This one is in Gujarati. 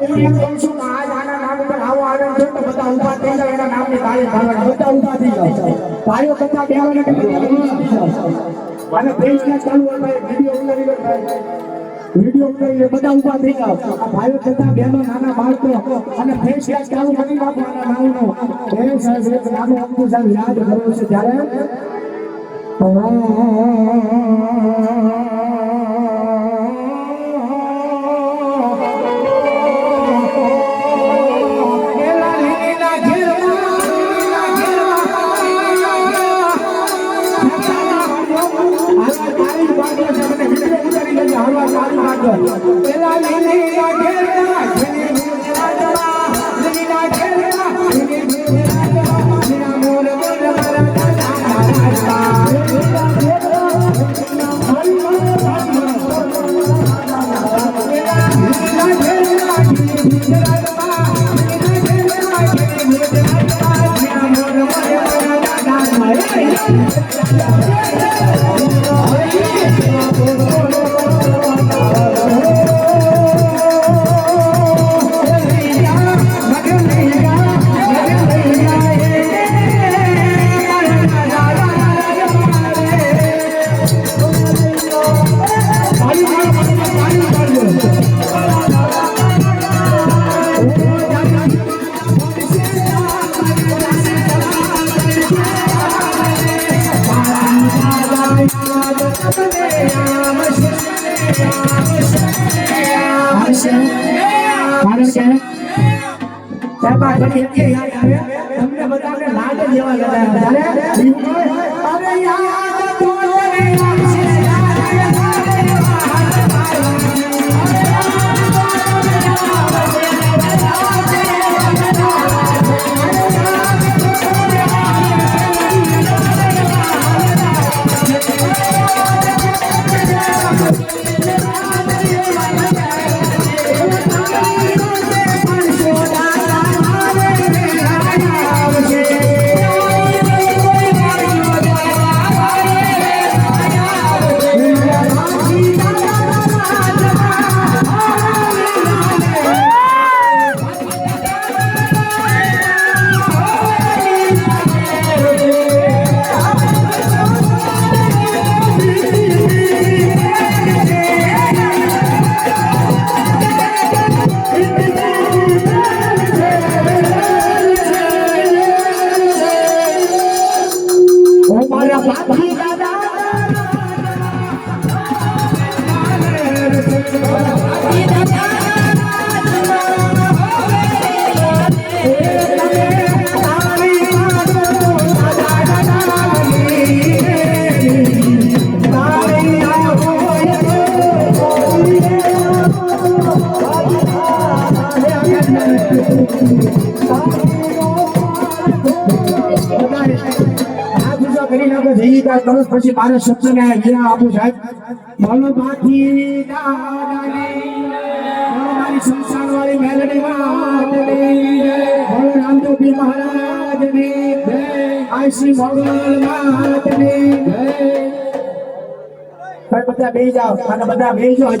હું એમ નામ બધા ઊભા થઈ જાવ એના કરતા બેવાને કે અને વિડિયો બધા ઊભા થઈ જાવ આ ભાઈઓ તથા બહેનો, નાના બાળકો અને ફેસ ચાલુ કરી નાખો આના નામનો. સાહેબ યાદ કરવું છે ત્યારે? Yeah. તમને બધાને લાડ જેવા લગાવ્યા પછી મારે શબ્દને વિરામ આપું સાહેબ બોલો બાકી મારી સંસાર વાળી મેલડી બોલો રામદેવજી મહારાજની આઈસી મોગલ માતની બધા બે જાઓ અને બધા બે જાઓ.